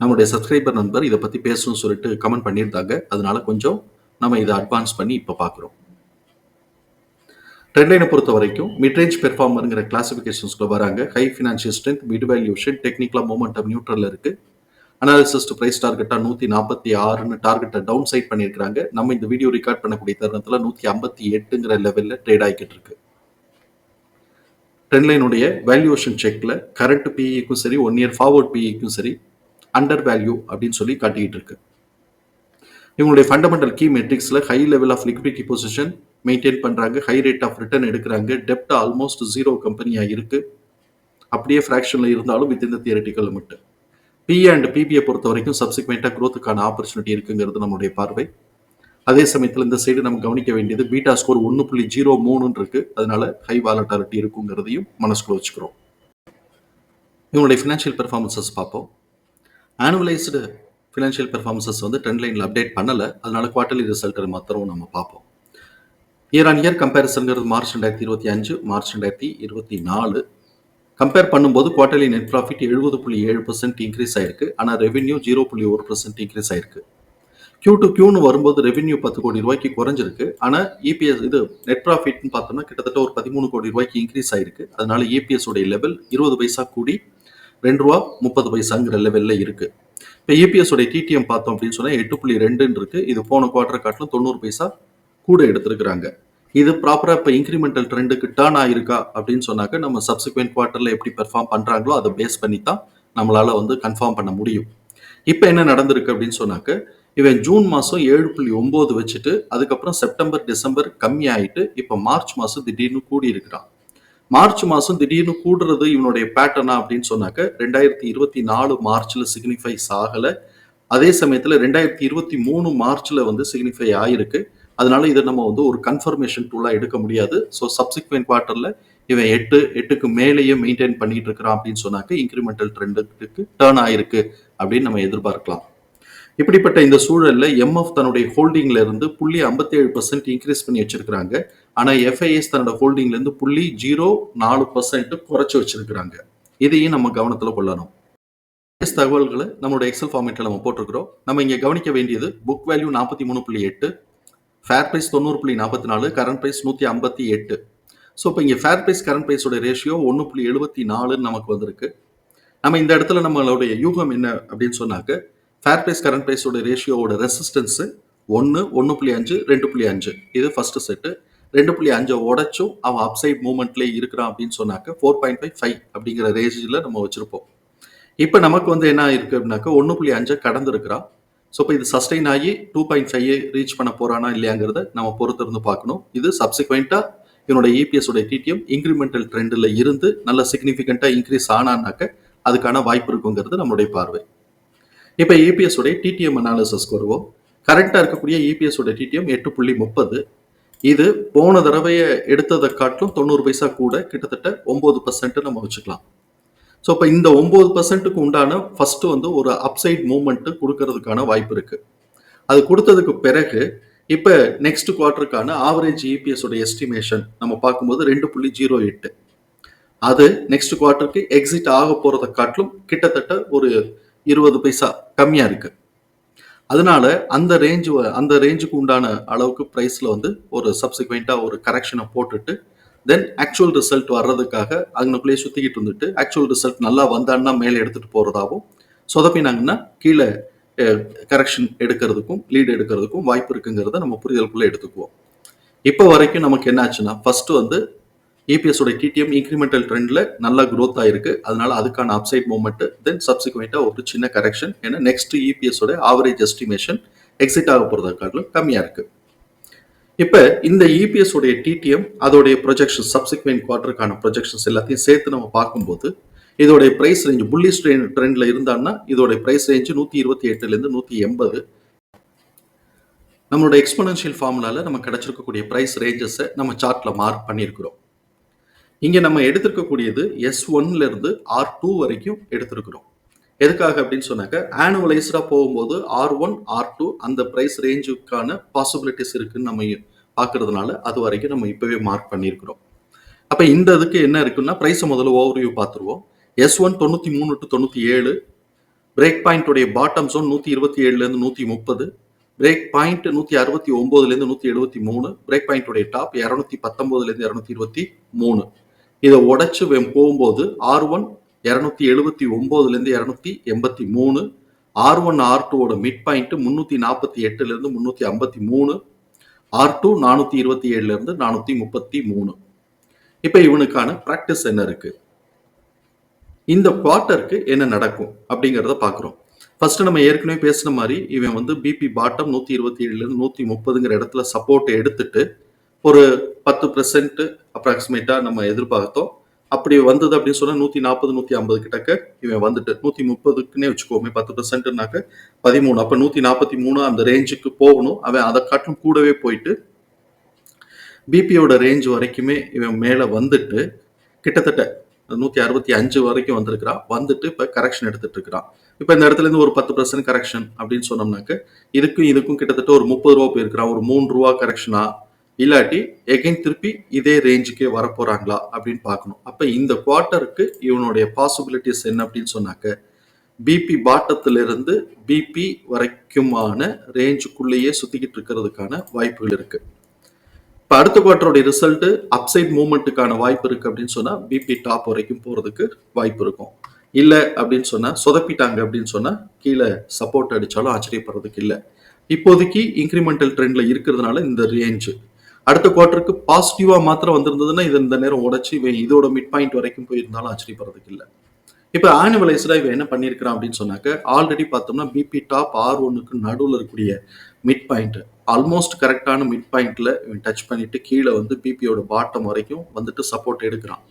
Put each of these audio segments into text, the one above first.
நம்முடைய சப்ஸ்கிரைபர் நண்பர் இதை பற்றி பேசணும்னு சொல்லிட்டு கமெண்ட் பண்ணியிருந்தாங்க. அதனால கொஞ்சம் நம்ம இதை அட்வான்ஸ் பண்ணி இப்போ பார்க்குறோம். ட்ரெண்ட்லைனை பொறுத்த வரைக்கும் மிட்ரேஞ்ச் பெர்ஃபார்மருங்கிற கிளாசிஃபிகேஷன்ஸ்குள்ள வராங்க. High financial strength mid valuation டெக்னிக்கலாக மூமெண்டம் நியூட்ரல் இருக்குது அனாலிசிஸ் டு பிரைஸ் டார்கெட்டாக நூற்றி நாற்பத்தி ஆறுன்னு டார்கெட்டை டவுன் சைட் பண்ணியிருக்காங்க நம்ம இந்த வீடியோ ரெக்கார்ட் பண்ணக்கூடிய தருணத்தில் நூற்றி ஐம்பத்தி எட்டுங்கிற லெவலில் ட்ரேட் ஆகிக்கிட்டு இருக்கு. ட்ரெண்ட்லைனுடைய வேல்யூஷன் செக்கில் கரண்ட் பிஇக்கும் சரி ஒன் இயர் ஃபார்வர்ட் பிஇக்கும் சரி அண்டர் வேல்யூ அப்படின்னு சொல்லி காட்டிக்கிட்டு இருக்கு. இவங்களுடைய fundamental key மெட்ரிக்ஸில் high level of liquidity position maintain பண்ணுறாங்க ஹை ரேட் ஆஃப் ரிட்டர்ன் எடுக்கிறாங்க. டெப்ட் ஆல்மோஸ்ட் ஜீரோ கம்பெனியாக இருக்கு. அப்படியே ஃப்ராக்ஷனில் இருந்தாலும் வித் இந்த theoretical limit P A and பிபியை பொறுத்த வரைக்கும் சப்சிக்வெண்ட்டாக க்ரோத்துக்கான ஆப்பர்ச்சுனிட்டி இருக்குங்கிறது நம்மளுடைய பார்வை. அதே சமயத்தில் இந்த சைடு நம்ம கவனிக்க வேண்டியது பீட்டா ஸ்கோர் ஒன்று புள்ளி ஜீரோ மூணுன்னு இருக்கு. அதனால ஹை வாலட்டாலிட்டி இருக்குங்கிறதையும் மனசுக்குள்ள வச்சுக்கிறோம். இவங்களுடைய ஃபினான்ஷியல் பெர்ஃபார்மன்சஸ் பார்ப்போம். ஆனுவலைஸ்டு ஃபினான்ஷியல் பெர்ஃபார்மன்சஸ் வந்து ட்ரெண்ட் லைனில் அப்டேட் பண்ணலை. அதனால குவார்டர்லி ரிசல்ட் மாத்திரம் நம்ம பார்ப்போம். இயர் ஆன் இயர் கம்பேரிசன்கிறது மார்ச் ரெண்டாயிரத்தி இருபத்தி அஞ்சு மார்ச் ரெண்டாயிரத்தி இருபத்தி நாலு. கம்பேர் பண்ணும்போது குவார்டர்லி நெட் ப்ராஃபிட் எழுபது புள்ளி ஏழு பர்சன்ட் இன்க்ரீஸ் ஆயிருக்கு. ஆனால் ரெவென்யூ ஜீரோ புள்ளி ஒரு பர்சன்ட் இன்க்ரீஸ் ஆயிருக்கு. கியூ டு கியூன்னு வரும்போது ரெவென்யூ பத்து கோடி ரூபாய்க்கு குறைஞ்சிருக்கு. ஆனால் இபிஎஸ் இது நெட் ப்ராஃபிட்னு பார்த்தோம்னா கிட்டத்தட்ட ஒரு பதிமூணு கோடி ரூபாய்க்கு இன்க்ரீஸ் ஆயிருக்கு. அதனால இபிஎஸ் உடைய லெவல் இருபது பைசா கூடி ரெண்டு ரூபா முப்பது பைசாங்கிற லெவலில் இருக்குது இப்போ இபிஎஸ் உடைய டிடிஎம் பார்த்தோம் அப்படின்னு சொன்னால் எட்டு புள்ளி ரெண்டுன்னு இருக்குது இது போன குவார்டர் காட்டிலும் தொண்ணூறு பைசா கூட எடுத்திருக்கிறாங்க. இது ப்ராப்பராக இப்போ இன்க்ரிமெண்டல் ட்ரெண்டுக்கு டேர்ன் ஆயிருக்கா அப்படின்னு சொன்னாக்க நம்ம சப்சிக்வெண்ட் குவார்ட்டரில் எப்படி பெர்ஃபார்ம் பண்ணுறாங்களோ அதை பேஸ் பண்ணி தான் நம்மளால் வந்து கன்ஃபார்ம் பண்ண முடியும். இப்போ என்ன நடந்திருக்கு அப்படின்னு சொன்னாக்க இவன் ஜூன் மாதம் ஏழு புள்ளி ஒம்பது வச்சுட்டு அதுக்கப்புறம் செப்டம்பர் டிசம்பர் கம்மி ஆயிட்டு இப்போ மார்ச் மாதம் திடீர்னு கூடி இருக்கிறான் மார்ச் மாதம் திடீர்னு கூடுறது இவனுடைய பேட்டர்னா அப்படின்னு சொன்னாக்க ரெண்டாயிரத்தி இருபத்தி நாலு மார்ச்ல சிக்னிஃபைஸ் ஆகலை அதே சமயத்தில் ரெண்டாயிரத்தி இருபத்தி மூணு மார்ச்ல வந்து சிக்னிஃபை ஆயிருக்கு. அதனால இதை நம்ம வந்து ஒரு கன்ஃபர்மேஷன் டூலாக எடுக்க முடியாது. ஸோ சப்சிக்வெண்ட் குவார்ட்டர்ல இவன் எட்டு எட்டுக்கு மேலேயே மெயின்டைன் பண்ணிட்டு இருக்கிறான் அப்படின்னு சொன்னாக்க இன்க்ரிமெண்டல் ட்ரெண்டுக்கு டேர்ன் ஆயிருக்கு அப்படின்னு நம்ம எதிர்பார்க்கலாம். இப்படிப்பட்ட இந்த சூழலில் எம்எஃப் தன்னுடைய ஹோல்டிங்ல இருந்து புள்ளி ஐம்பத்தி ஏழு பர்சன்ட் இன்க்ரீஸ் பண்ணி வச்சிருக்கிறாங்க. ஆனா எஃப்ஐஎஸ் தன்னோட ஹோல்டிங்ல இருந்து புள்ளி ஜீரோ நாலு பர்சன்ட் குறைச்சு வச்சிருக்கிறாங்க. இதையும் நம்ம கவனத்தில் கொள்ளணும். எஸ் தகவல்களை நம்மளோட எக்ஸல் ஃபார்மேட்டில் நம்ம போட்டிருக்கிறோம். நம்ம இங்கே கவனிக்க வேண்டியது புக் வேல்யூ நாற்பத்தி மூணு புள்ளி எட்டு ஃபேர் ப்ரைஸ் தொண்ணூறு புள்ளி நாற்பத்தி நாலு கரண்ட் ப்ரைஸ் நூற்றி ஐம்பத்தி எட்டு. ஸோ இப்போ இங்கே ஃபேர் ப்ரைஸ் கரண்ட் ப்ரைஸோட ரேஷியோ ஒன்று புள்ளி எழுபத்தி நாலுன்னு நமக்கு வந்திருக்கு. நம்ம இந்த இடத்துல நம்மளுடைய யூகம் என்ன அப்படின்னு சொன்னாக்க ஃபேர் ப்ரைஸ் கரண்ட் ப்ரைஸோட ரேஷியோவோட ரெசிஸ்டன்ஸு ஒன்று ஒன்று புள்ளி அஞ்சு ரெண்டு புள்ளி அஞ்சு. இது ஃபஸ்ட்டு செட்டு ரெண்டு புள்ளி அஞ்சை உடச்சும் அவன் அப்சைட் மூவ்மெண்ட்லேயே இருக்கிறான் அப்படின்னு சொன்னாக்க ஃபோர் பாயிண்ட் ஃபைவ் ஃபைவ் அப்படிங்கிற ரேஞ்சில் நம்ம வச்சுருப்போம். இப்போ நமக்கு வந்து என்ன இருக்குது அப்படின்னாக்க ஒன்று புள்ளி அஞ்சை கடந்துருக்கிறான். ஸோ இப்போ இது சஸ்டெயின் ஆகி டூ பாயிண்ட் ஃபைவ் ரீச் பண்ண போகிறானா இல்லையாங்கிறத நம்ம பொறுத்து இருந்து பார்க்கணும். இது சப்சிக்வெண்ட்டாக இவனோட இபிஎஸ் உடைய டிடிஎம் இன்க்ரிமெண்டல் ட்ரெண்டில் இருந்து நல்ல சிக்னிஃபிகண்ட்டாக இன்க்ரீஸ் ஆனான்னாக்க அதுக்கான வாய்ப்பு இருக்குங்கிறது நம்மளுடைய பார்வை. இப்போ இபிஎஸ் உடைய டிடிஎம் அனாலிசிஸ்க்கு வருவோம். கரண்ட்டாக இருக்கக்கூடிய இபிஎஸ் உடைய டிடிஎம் எட்டு புள்ளி முப்பது. இது போன தடவையை எடுத்ததை காட்டிலும் தொண்ணூறு பைசா கூட கிட்டத்தட்ட ஒம்பது பர்சன்ட் நம்ம வச்சுக்கலாம். ஸோ இப்போ இந்த ஒம்பது பர்சன்ட்டுக்கு உண்டான ஃபஸ்ட்டு வந்து ஒரு அப்சைட் மூமெண்ட்டு கொடுக்கறதுக்கான வாய்ப்பு இருக்குது அது கொடுத்ததுக்கு பிறகு இப்போ நெக்ஸ்ட் குவார்ட்டருக்கான ஆவரேஜ் இபிஎஸ் உடைய எஸ்டிமேஷன் நம்ம பார்க்கும்போது ரெண்டு புள்ளி ஜீரோ எட்டு. அது நெக்ஸ்ட் குவார்ட்டருக்கு எக்ஸிட் ஆக போகிறத காட்டிலும் கிட்டத்தட்ட ஒரு இருபது பைசா கம்மியா இருக்கு. அதனால அந்த ரேஞ்ச் அந்த ரேஞ்சுக்கு உண்டான அளவுக்கு ப்ரைஸ்ல வந்து ஒரு சப்சிக்வெண்டா ஒரு கரெக்ஷனை போட்டுட்டு தென் ஆக்சுவல் ரிசல்ட் வர்றதுக்காக அங்கனுக்குள்ளேயே சுற்றிக்கிட்டு இருந்துட்டு ஆக்சுவல் ரிசல்ட் நல்லா வந்தான்னா மேலே எடுத்துகிட்டு போகிறதாகவும் சொதப்பினாங்கன்னா கீழே கரெக்ஷன் எடுக்கிறதுக்கும் லீடு எடுக்கிறதுக்கும் வாய்ப்பு இருக்குங்கிறத நம்ம புரிதலுக்குள்ளே எடுத்துக்குவோம். இப்போ வரைக்கும் நமக்கு என்னாச்சுன்னா ஃபர்ஸ்ட் வந்து ஏபிஎஸோட டிடிஎம் இன்க்ரிமெண்டல் ட்ரெண்டில் நல்லா க்ரோத் ஆயிருக்கு. அதனால அதுக்கான அப்சைட் மூவ்மெண்ட் தென் சப்சிக்வெண்ட்டாக ஒரு சின்ன கரெக்ஷன் ஏன்னா நெக்ஸ்ட் இபிஎஸோட ஆவரேஜ் எஸ்டிமேஷன் எக்ஸிட் ஆக போறதை காட்டிலும் கம்மியா இப்போ இந்த இபிஎஸ் உடைய டிடிஎம் அதோடைய ப்ரொஜெக்ஷன் சப்சிக்வெண்ட் குவார்டருக்கான ப்ரொஜெக்ஷன்ஸ் எல்லாத்தையும் சேர்த்து நம்ம பார்க்கும்போது இதோடைய ப்ரைஸ் ரேஞ்ச் புல்லிஸ் ட்ரெண்ட்ல இருந்தான்னா இதோடைய ப்ரைஸ் ரேஞ்ச் நூற்றி இருபத்தி எட்டுலேருந்து நூற்றி எண்பது. நம்மளோட எக்ஸ்போனன்ஷியல் ஃபார்முலாவில் நம்ம கிடச்சிருக்கக்கூடிய ப்ரைஸ் ரேஞ்சஸை நம்ம சார்ட்டில் மார்க் பண்ணியிருக்கிறோம். இங்கே நம்ம எடுத்திருக்கக்கூடியது எஸ் ஒன்ல இருந்து ஆர் டூ வரைக்கும் எடுத்திருக்கிறோம். எதுக்காக அப்படின்னு சொன்னாக்க ஆனுவலைஸ்டாக போகும்போது ஆர் ஒன் ஆர் டூ அந்த ப்ரைஸ் ரேஞ்சுக்கான பாசிபிலிட்டிஸ் இருக்குன்னு நம்ம பார்க்கறதுனால அது வரைக்கும் நம்ம இப்போவே மார்க் பண்ணியிருக்கிறோம். அப்போ இந்த இதுக்கு என்ன இருக்குன்னா ப்ரைஸை முதல்ல ஓவர்வியூ பார்த்துருவோம். எஸ் ஒன் தொண்ணூற்றி மூணு டு தொண்ணூற்றி ஏழு பிரேக் பாயிண்ட்டுடைய பாட்டம் ஜோன் நூற்றி இருபத்தி ஏழுலேருந்து நூற்றி முப்பது பிரேக் பாயிண்ட் நூற்றி அறுபத்தி ஒம்போதுலேருந்து நூற்றி எழுபத்தி மூணு பிரேக் பாயிண்ட்டுடைய டாப் இரநூத்தி பத்தொம்போதுலேருந்து இரநூத்தி இருபத்தி மூணு. இதை உடைச்சு போகும்போது ஆர் ஒன் இரநூத்தி எழுபத்தி ஒம்போதுலேருந்து இரநூத்தி எண்பத்தி மூணு ஆர் ஒன் ஆர் டூவோட மிட் பாயிண்ட் முன்னூற்றி நாற்பத்தி எட்டுலேருந்து இருந்து ஐம்பத்தி மூணு ஆர் டூ நானூற்றி இருபத்தி ஏழுலேருந்து நானூற்றி முப்பத்தி மூணு. இப்போ இவனுக்கான ப்ராக்டிஸ் என்ன இருக்குது இந்த குவார்ட்டருக்கு என்ன நடக்கும் அப்படிங்கிறத பார்க்குறோம் ஃபர்ஸ்ட் நம்ம ஏற்கனவே பேசின மாதிரி இவன் வந்து பிபி பாட்டம் நூற்றி இருபத்தி ஏழுலேருந்து நூற்றி முப்பதுங்கிற இடத்துல சப்போர்ட் எடுத்துட்டு ஒரு பத்து பெர்சென்ட் அப்ராக்சிமேட்டாக நம்ம எதிர்பார்த்தோம். அப்படி வந்தது அப்படின்னு சொன்னால் நூற்றி நாற்பது நூற்றி ஐம்பது கிட்டக்க இவன் வந்துட்டு நூற்றி முப்பதுக்குன்னே வச்சுக்கோமே பத்து பெர்சென்ட்னாக்க பதிமூணு. அப்போ நூற்றி நாற்பத்தி மூணு அந்த ரேஞ்சுக்கு போகணும். அவன் அதை காட்டும் கூடவே போயிட்டு பிபியோட ரேஞ்ச் வரைக்குமே இவன் மேலே வந்துட்டு கிட்டத்தட்ட நூற்றி அறுபத்தி அஞ்சு வரைக்கும் வந்திருக்கிறான். வந்துட்டு இப்போ கரெக்ஷன் எடுத்துட்டு இருக்கிறான். இப்போ இந்த இடத்துல இருந்து ஒரு பத்து பர்சன்ட் கரெக்ஷன் அப்படின்னு சொன்னோம்னாக்க இதுக்கும் இதுக்கும் கிட்டத்தட்ட ஒரு முப்பது ரூபா போயிருக்கிறான். ஒரு மூணு ரூபா கரெக்ஷனா இல்லாட்டி எகைன் திருப்பி இதே ரேஞ்சுக்கே வரப்போறாங்களா அப்படின்னு பார்க்கணும். அப்போ இந்த குவார்ட்டருக்கு இவனுடைய பாசிபிலிட்டிஸ் என்ன அப்படின்னு சொன்னாக்க பிபி பாட்டத்திலிருந்து பிபி வரைக்குமான ரேஞ்சுக்குள்ளேயே சுத்திக்கிட்டு இருக்கிறதுக்கான வாய்ப்புகள் இருக்கு. இப்போ அடுத்த குவார்ட்டருடைய ரிசல்ட் அப்சைட் மூமெண்ட்டுக்கான வாய்ப்பு இருக்கு அப்படின்னு சொன்னா பிபி டாப் வரைக்கும் போறதுக்கு வாய்ப்பு இருக்கும். இல்ல அப்படின்னு சொன்னா சொதப்பிட்டாங்க அப்படின்னு சொன்னா கீழே சப்போர்ட் அடிச்சாலும் ஆச்சரியப்படுறதுக்கு இல்லை. இப்போதைக்கு இன்க்ரிமெண்டல் ட்ரெண்ட்ல இருக்கிறதுனால இந்த ரேஞ்சு அடுத்த குவார்டருக்கு பாசிட்டிவா மாத்திரம் வந்திருந்ததுன்னா இது இந்த நேரம் உடச்சி இவன் இதோட மிட் பாயிண்ட் வரைக்கும் போயிருந்தாலும் ஆச்சரியப்படுறதுக்கு இல்லை. இப்போ ஆனுவலைஸ்டா இவன் என்ன பண்ணியிருக்கிறான் அப்படின்னு சொன்னாக்க ஆல்ரெடி பார்த்தோம்னா பிபி டாப் ஆர் ஒன்னுக்கு நடுவில் இருக்கக்கூடிய மிட் பாயிண்ட் ஆல்மோஸ்ட் கரெக்டான மிட் பாயிண்ட்ல இவன் டச் பண்ணிட்டு கீழே வந்து பிபியோட பாட்டம் வரைக்கும் வந்துட்டு சப்போர்ட் எடுக்கிறான்.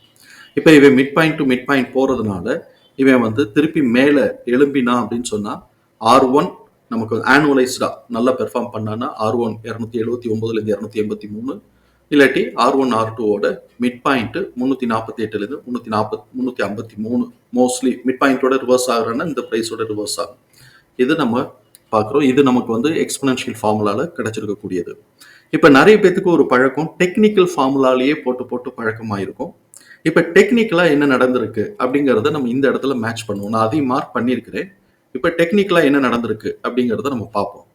இப்போ இவன் mid point to mid point போறதுனால இவன் வந்து திருப்பி மேலே எழும்பினா அப்படின்னு சொன்னா ஆர் ஒன் நமக்கு ஆனுவலைஸ்டாக நல்லா பெர்ஃபார்ம் பண்ணான்னா ஆர் ஒன் இரநூத்தி எழுபத்தி ஒன்பதுலேருந்து இரநூத்தி எண்பத்தி மூணு இல்லாட்டி ஆர் ஒன் ஆர் டூவோட மிட் பாயிண்ட் முந்நூற்றி நாற்பத்தி எட்டுலேருந்து முந்நூற்றி நாற்பத் முந்நூற்றி ஐம்பத்தி மூணு மோஸ்ட்லி மிட் பாயிண்ட்டோட ரிவர்ஸ் ஆகுறன்னா இந்த ப்ரைஸோட ரிவர்ஸ் ஆகும். இது நம்ம பார்க்குறோம். இது நமக்கு வந்து எக்ஸ்பனன்ஷியல் ஃபார்முலாவில் கிடச்சிருக்கக்கூடியது. இப்போ நிறைய பேத்துக்கு ஒரு பழக்கம் டெக்னிக்கல் ஃபார்முலாலேயே போட்டு போட்டு பழக்கமாயிருக்கும். இப்போ டெக்னிக்கலாக என்ன நடந்திருக்கு அப்படிங்கிறத நம்ம இந்த இடத்துல மேட்ச் பண்ணுவோம். நான் அதையும் மார்க் பண்ணியிருக்கிறேன். இப்போ டெக்னிக்கலாக என்ன நடந்திருக்கு அப்படிங்கிறத நம்ம பார்ப்போம்.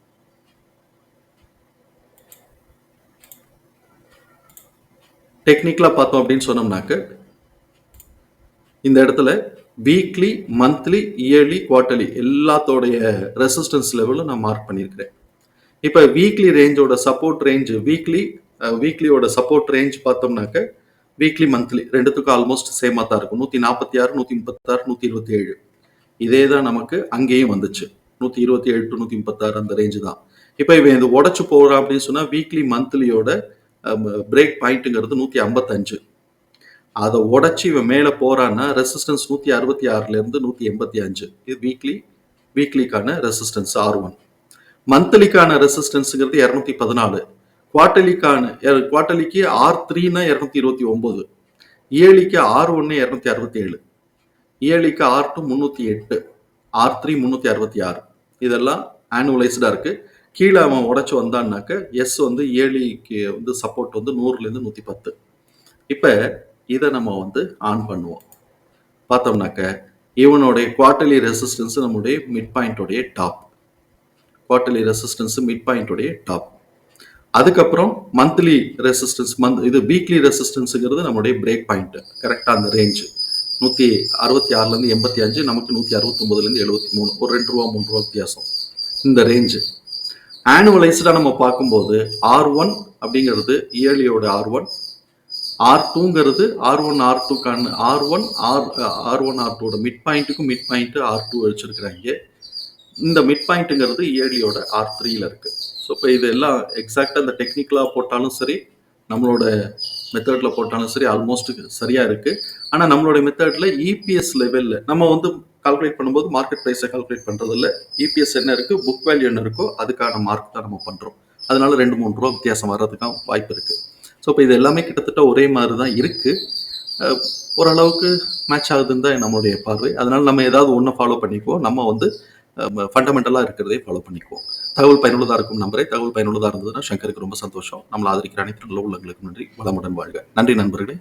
டெக்னிக்கலாக பார்த்தோம் அப்படின்னு சொன்னோம்னாக்க இந்த இடத்துல வீக்லி மந்த்லி இயர்லி குவார்ட்டர்லி எல்லாத்தோடைய ரெசிஸ்டன்ஸ் லெவலும் நான் மார்க் பண்ணியிருக்கிறேன். இப்போ வீக்லி ரேஞ்சோட சப்போர்ட் ரேஞ்ச் வீக்லி வீக்லியோட சப்போர்ட் ரேஞ்ச் பார்த்தோம்னாக்க வீக்லி மந்த்லி ரெண்டுத்துக்கும் ஆல்மோஸ்ட் சேமாக தான் இருக்கும். நூற்றி நாற்பத்தி ஆறு நூற்றி முப்பத்தாறு நூற்றி இருபத்தி ஏழு. இதே தான் நமக்கு அங்கேயும் வந்துச்சு. நூற்றி இருபத்தி ஏழு டு நூற்றி முப்பத்தாறு அந்த ரேஞ்சு தான். இப்போ இவன் இது உடச்சு போகிறான் அப்படின்னு சொன்னால் வீக்லி மந்த்லியோட பிரேக் பாயிண்ட்டுங்கிறது நூற்றி ஐம்பத்தஞ்சு. அதை உடச்சி இவன் மேலே போறான்னா ரெசிஸ்டன்ஸ் நூற்றி அறுபத்தி ஆறுலேருந்து நூற்றி எண்பத்தி அஞ்சு. இது வீக்லி வீக்லிக்கான ரெசிஸ்டன்ஸ் ஆர் ஒன் மந்த்லிக்கான ரெசிஸ்டன்ஸுங்கிறது இரநூத்தி பதினாலு. குவார்டர்லிக்கான குவார்டர்லிக்கு ஆர் த்ரீனா இரநூத்தி இருபத்தி ஒம்பது இயர்லிக்கு ஆர் ஒன்று இரநூத்தி அறுபத்தி ஏழு. இயர்லிக்கு ஆர் டூ முந்நூற்றி எட்டு ஆர் த்ரீ முந்நூற்றி அறுபத்தி ஆறு. இதெல்லாம் ஆனுவலைஸ்டாக இருக்குது கீழே அவன் உடச்சி வந்தான்னாக்க எஸ் வந்து ஏழிக்கு வந்து சப்போர்ட் வந்து நூறுலேருந்து நூற்றி பத்து. இப்போ இதை நம்ம வந்து ஆன் பண்ணுவோம். பார்த்தோம்னாக்க இவனுடைய குவார்டர்லி ரெசிஸ்டன்ஸு நம்முடைய மிட் பாயிண்டோடைய டாப் குவார்டர்லி ரெசிஸ்டன்ஸு மிட் பாயிண்டோடைய டாப் அதுக்கப்புறம் மந்த்லி ரெசிஸ்டன்ஸ் மந்த் இது வீக்லி ரெசிஸ்டன்ஸுங்கிறது நம்முடைய பிரேக் பாயிண்ட்டு கரெக்டாக அந்த ரேஞ்சு நூற்றி அறுபத்தி ஆறுலேருந்து எண்பத்தி அஞ்சு நமக்கு நூற்றி அறுபத்தொம்பதுலேருந்து எழுபத்தி மூணு. ஒரு ரெண்டு ரூபா மூணு ரூபா வித்தியாசம். இந்த ரேஞ்சு ஆனுவலைஸ்டாக நம்ம பார்க்கும்போது ஆர் ஒன் அப்படிங்கிறது இயர்லியோட ஆர் ஒன் ஆர் டூங்கிறது R one R டூக்கான R one R R one R டூவோட மிட் பாயிண்ட்டுக்கும் மிட் பாயிண்ட்டு ஆர் டூ வச்சுருக்கிறாங்க. இந்த மிட் பாயிண்ட்டுங்கிறது இயர்லியோட ஆர் த்ரீயில் இருக்குது ஸோ இப்போ இது எல்லாம் எக்ஸாக்டாக இந்த டெக்னிக்கலாக போட்டாலும் சரி நம்மளோட மெத்தடில் போட்டாலும் சரி ஆல்மோஸ்ட் சரியாக இருக்குது ஆனால் நம்மளுடைய மெத்தடில் இபிஎஸ் லெவலில் நம்ம வந்து கால்குலேட் பண்ணும்போது மார்க்கெட் ப்ரைஸை கால்குலேட் பண்ணுறதில்ல இபிஎஸ் என்ன இருக்குது புக் வேல்யூ என்ன இருக்கோ அதுக்கான மார்க் தான் நம்ம பண்ணுறோம் அதனால ரெண்டு மூணு ரூபா வித்தியாசம் வர்றதுக்கான வாய்ப்பு இருக்குது ஸோ இப்போ இது எல்லாமே கிட்டத்தட்ட ஒரே மாதிரி தான் இருக்குது ஓரளவுக்கு மேட்ச் ஆகுதுன்னு தான் நம்மளுடைய பார்வை. அதனால் நம்ம ஏதாவது ஒன்று ஃபாலோ பண்ணிக்குவோம். நம்ம வந்து ஃபண்டமெண்டலாக இருக்கிறதே ஃபாலோ பண்ணிக்குவோம். தகவல் பயனுள்ளதாக இருக்கும் நம்பரே. தகவல் பயனுள்ளதாக இருந்ததுன்னா சங்கருக்கு ரொம்ப சந்தோஷம். நம்மளை ஆதரிக்கிற அனைத்து நல்ல உள்ளங்களுக்கு நன்றி. வளமுடன் வாழ்க. நன்றி நண்பர்களே.